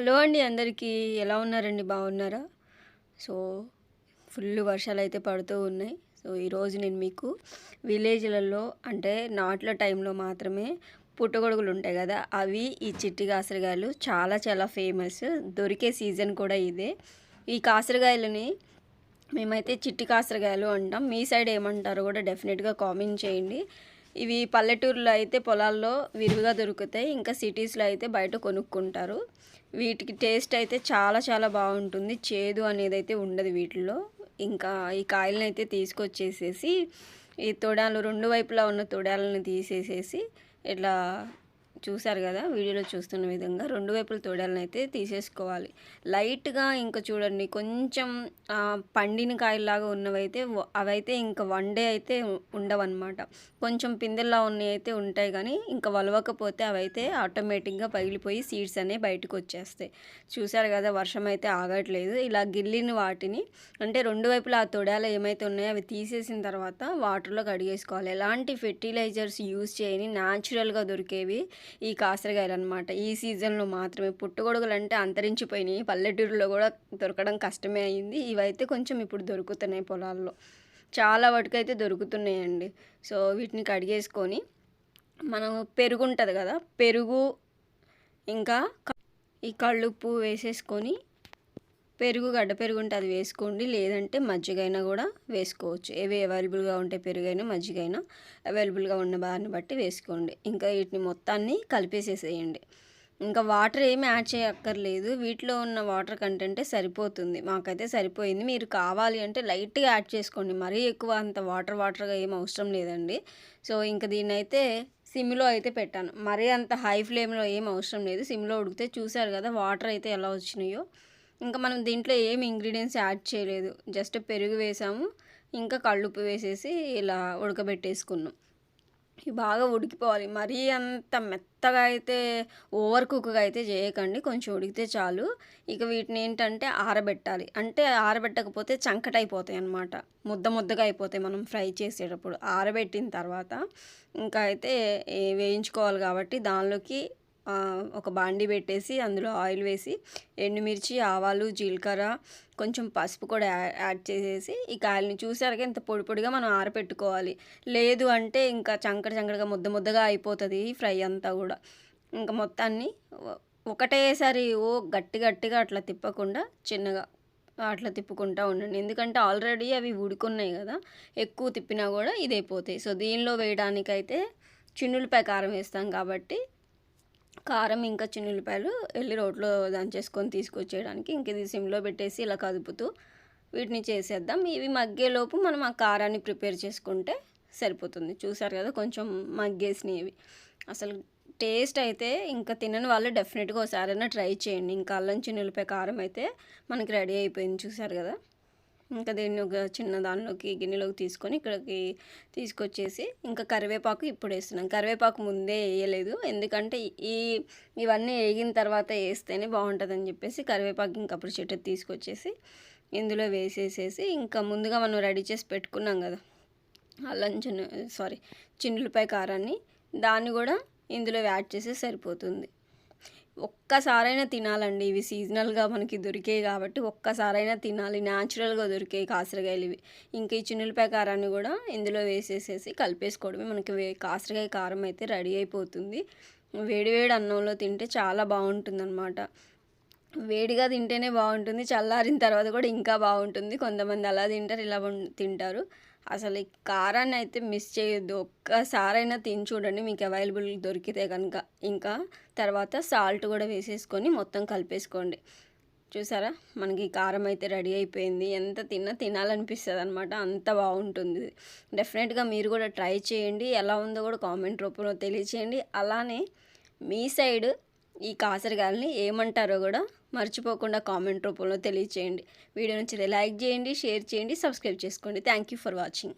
Hello అండి అందరికీ. ఎలా ఉన్నారండి? బాగున్నారా? సో ఫుల్ వర్షాలు అయితే పడుతూ ఉన్నాయి. సో ఈరోజు నేను మీకు విలేజ్లలో అంటే నాట్ల టైంలో మాత్రమే పుట్టగొడుగులు ఉంటాయి కదా అవి ఈ చిట్టి కాసరగాయలు చాలా చాలా ఫేమస్. దొరికే సీజన్ కూడా ఇదే. ఈ కాసరగాయలని మేమైతే చిట్టి కాసరగాయలు అంటాం. మీ సైడ్ ఏమంటారో కూడా డెఫినెట్గా కామెంట్ చేయండి. ఇవి పల్లెటూరులో అయితే పొలాల్లో విరివిగా దొరుకుతాయి. ఇంకా సిటీస్లో అయితే బయట కొనుక్కుంటారు. వీటికి టేస్ట్ అయితే చాలా చాలా బాగుంటుంది. చేదు అనేది అయితే ఉండదు వీటిలో ఇంకా ఈ కాయలను అయితే తీసుకొచ్చేసేసి ఈ తొడాలు రెండు వైపులా ఉన్న తొడాలను తీసేసేసి ఇట్లా చూశారు కదా వీడియోలో చూస్తున్న విధంగా రెండు వైపుల తోడాలను అయితే తీసేసుకోవాలి. లైట్గా ఇంకా చూడండి కొంచెం పండిన కాయలాగా ఉన్నవైతే అవైతే ఇంకా వన్ డే అయితే ఉండవన్నమాట. కొంచెం పిందెల్లా ఉన్నవి అయితే ఉంటాయి కానీ ఇంకా వలవకపోతే అవైతే ఆటోమేటిక్గా పగిలిపోయి సీడ్స్ అనేవి బయటకు వచ్చేస్తాయి చూశారు కదా వర్షం అయితే ఆగట్లేదు. ఇలా గిల్లిన వాటిని అంటే రెండు వైపులా ఆ తొడాలు ఏమైతే ఉన్నాయో అవి తీసేసిన తర్వాత వాటర్లో కడిగేసుకోవాలి. ఎలాంటి ఫెర్టిలైజర్స్ యూజ్ చేయని న్యాచురల్గా దొరికేవి ఈ కాసరకాయలు అనమాట ఈ సీజన్లో మాత్రమే పుట్టగొడుగులు అంటే అంతరించిపోయినాయి. పల్లెటూరులో కూడా దొరకడం కష్టమే అయింది. ఇవైతే కొంచెం ఇప్పుడు దొరుకుతున్నాయి పొలాల్లో. చాలా వాటికైతే దొరుకుతున్నాయండి. సో వీటిని కడిగేసుకొని మనం పెరుగు ఉంటుంది కదా పెరుగు ఇంకా ఈ కళ్ళుప్పు వేసేసుకొని పెరుగు గడ్డ పెరుగు ఉంటే అది వేసుకోండి. లేదంటే మజ్జిగైనా కూడా వేసుకోవచ్చు. ఏవి అవైలబుల్గా ఉంటే పెరుగైనా మజ్జిగైనా అవైలబుల్గా ఉన్న బారిని బట్టి వేసుకోండి. ఇంకా వీటిని మొత్తాన్ని కలిపేసేసేయండి. ఇంకా వాటర్ ఏమి యాడ్ చేయక్కర్లేదు. వీటిలో ఉన్న వాటర్ కంటెంటే సరిపోతుంది. మాకైతే సరిపోయింది. మీరు కావాలి అంటే లైట్గా యాడ్ చేసుకోండి. మరీ ఎక్కువ అంత వాటర్ వాటర్గా ఏం అవసరం లేదండి. సో ఇంకా దీన్ని అయితే సిమ్లో అయితే పెట్టాను. మరీ అంత హై ఫ్లేమ్లో ఏం అవసరం లేదు. సిమ్లో ఉడికితే చూసారు కదా వాటర్ అయితే ఎలా వచ్చినాయో. ఇంకా మనం దీంట్లో ఏమి ఇంగ్రీడియంట్స్ యాడ్ చేయలేదు. జస్ట్ పెరుగు వేసాము. ఇంకా కళ్ళుప్పు వేసేసి ఇలా ఉడకబెట్టేసుకున్నాం. ఇవి బాగా ఉడికిపోవాలి. మరీ అంత మెత్తగా అయితే ఓవర్ కుక్గా అయితే చేయకండి. కొంచెం ఉడికితే చాలు. ఇక వీటిని ఏంటంటే ఆరబెట్టాలి. అంటే ఆరబెట్టకపోతే చంకటైపోతాయి అనమాట ముద్ద ముద్దగా అయిపోతాయి మనం ఫ్రై చేసేటప్పుడు. ఆరబెట్టిన తర్వాత ఇంకా అయితే వేయించుకోవాలి కాబట్టి దానిలోకి ఒక బాండి పెట్టేసి అందులో ఆయిల్ వేసి ఎండుమిర్చి ఆవాలు జీలకర్ర కొంచెం పసుపు కూడా యాడ్ చేసేసి ఈ కాయలని చూసారుగా ఇంత పొడి పొడిగా మనం ఆరపెట్టుకోవాలి. లేదు అంటే ఇంకా చంకడ చంకడగా ముద్ద ముద్దగా అయిపోతుంది ఫ్రై అంతా కూడా. ఇంకా మొత్తాన్ని ఒకటేసారి ఓ గట్టి గట్టిగా అట్లా తిప్పకుండా చిన్నగా అట్లా తిప్పుకుంటూ ఉండండి. ఎందుకంటే ఆల్రెడీ అవి ఉడుకున్నాయి కదా ఎక్కువ తిప్పినా కూడా ఇదైపోతాయి. సో దీనిలో వేయడానికైతే చిన్నులపై కారం వేస్తాం కాబట్టి కారం ఇంకా చిన్నులపాయలు వెళ్ళి రోట్లో దంచేసుకొని తీసుకొచ్చేయడానికి ఇంక ఇది సిమ్లో పెట్టేసి ఇలా కదుపుతూ వీటిని చేసేద్దాం. ఇవి మగ్గేలోపు మనం ఆ కారాన్ని ప్రిపేర్ చేసుకుంటే సరిపోతుంది. చూసారు కదా కొంచెం మగ్గేసినవి అసలు టేస్ట్ అయితే ఇంకా తినని వాళ్ళు డెఫినెట్గా ఒకసారైనా ట్రై చేయండి. ఇంకా అల్లం చిన్నులపై కారం అయితే మనకి రెడీ అయిపోయింది. చూసారు కదా? ఇంకా దీన్ని ఒక చిన్న దానిలోకి గిన్నెలోకి తీసుకొని ఇక్కడికి తీసుకొచ్చేసి ఇంకా కరివేపాకు ఇప్పుడు వేస్తున్నాం. కరివేపాకు ముందే వేయలేదు. ఎందుకంటే ఈ ఇవన్నీ వేగిన తర్వాత వేస్తేనే బాగుంటుందని చెప్పేసి కరివేపాకు ఇంకా అప్పుడు చెట్టు తీసుకొచ్చేసి ఇందులో వేసేసేసి ఇంకా ముందుగా మనం రెడీ చేసి పెట్టుకున్నాం కదా అల్లం చిన్న సారీ చిన్నులపై కారాన్ని దాన్ని కూడా ఇందులో యాడ్ చేస్తే సరిపోతుంది. ఒక్కసారైనా తినాలండి. ఇవి సీజనల్గా మనకి దొరికాయి కాబట్టి ఒక్కసారైనా తినాలి. న్యాచురల్గా దొరికాయి కాసరకాయలు ఇవి. ఇంకా ఈ చిన్నులపాయ కారాన్ని కూడా ఇందులో వేసేసేసి కలిపేసుకోవడమే. మనకి వే కాసరకాయ కారం అయితే రెడీ అయిపోతుంది. వేడివేడి అన్నంలో తింటే చాలా బాగుంటుంది అనమాట వేడిగా తింటేనే బాగుంటుంది. చల్లారిన తర్వాత కూడా ఇంకా బాగుంటుంది. కొంతమంది అలా తింటారు ఇలా తింటారు. అసలు ఈ కారాన్ని అయితే మిస్ చేయొద్దు. ఒక్కసారైనా తిని చూడండి మీకు అవైలబుల్ దొరికితే కనుక. ఇంకా తర్వాత సాల్ట్ కూడా వేసేసుకొని మొత్తం కలిపేసుకోండి. చూసారా? మనకి కారం అయితే రెడీ అయిపోయింది. ఎంత తిన్నా తినాలనిపిస్తుంది అనమాట అంత బాగుంటుంది. డెఫినెట్గా మీరు కూడా ట్రై చేయండి. ఎలా ఉందో కూడా కామెంట్ రూపంలో తెలియచేయండి. అలానే మీ సైడ్ ఈ కాసరకాయలని ఏమంటారో కూడా మర్చిపోకుండా కామెంట్ రూపంలో తెలియచేయండి. వీడియో నుంచి లైక్ చేయండి షేర్ చేయండి సబ్స్క్రైబ్ చేసుకోండి. Thank you for watching